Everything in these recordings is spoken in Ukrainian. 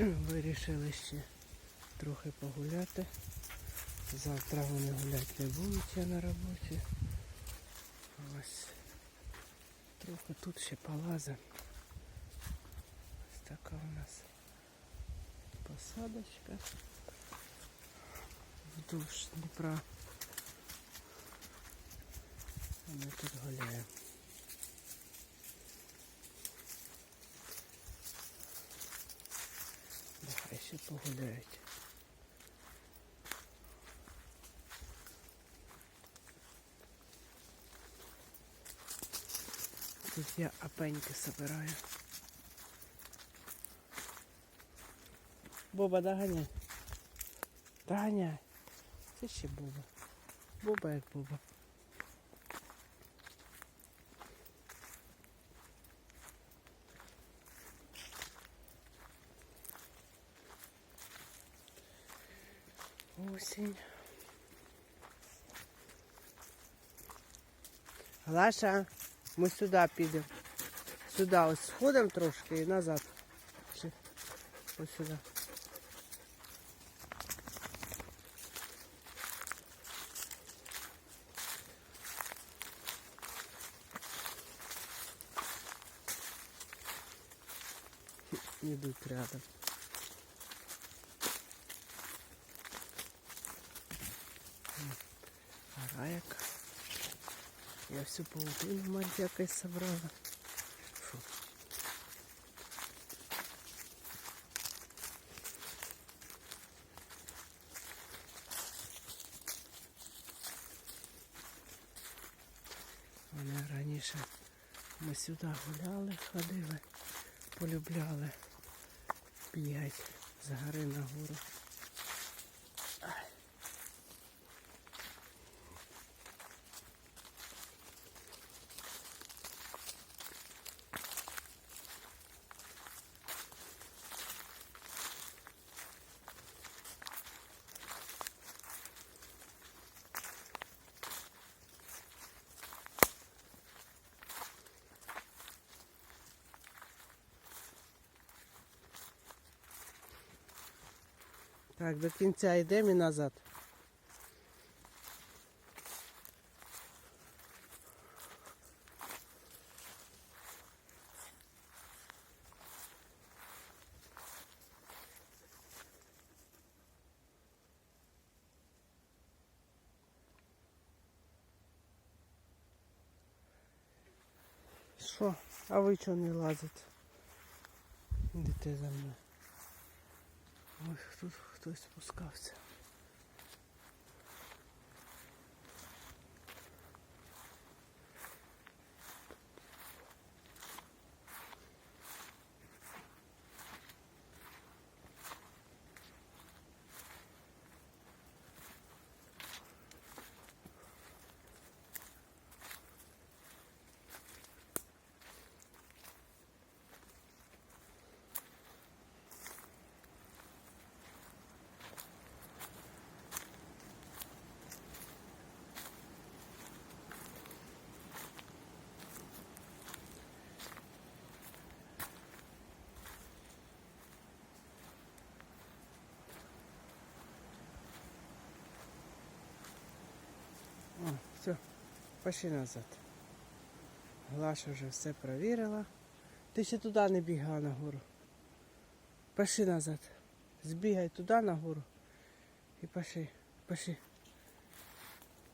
Вирішили ще трохи погуляти. Завтра вони гуляти не будуть я на роботі. Ось. Трохи тут ще полазимо. Ось така у нас посадочка вздовж Дніпра. Ми тут гуляємо. Нехай ще погуляють. Тут я опеньки собираю. Боба, доганяй. Доганяй. Це ще Боба. Боба як Боба. Осінь. Глаша, ми сюди підемо. Сюди ось сходимо трошки і назад. Чи- Ось сюди. Идут рядом. Араяка. Я всю паутину мать якось собрала. Фу. Вони раніше ми сюди гуляли, ходили, полюбляли бігати з гори на гору. Так, до кінця йдемо і назад. Що? А ви чого не лазите? Йдете за мною. Ой, тут хтось спускався. Все, пошли назад. Глаша вже все провірила. Ти ще туди не бігав нагору. Пошли назад. Збігай туди нагору. І пошли, пошли.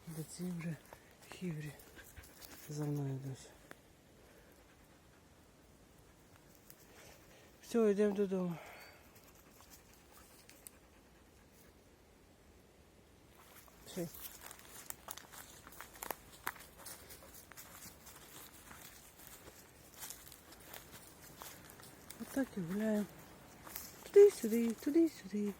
До ці вже хіврі за мною йдуть. Все, йдемо додому. Пішли. Отак і гуляємо. Туди-сюди, туди-сюди.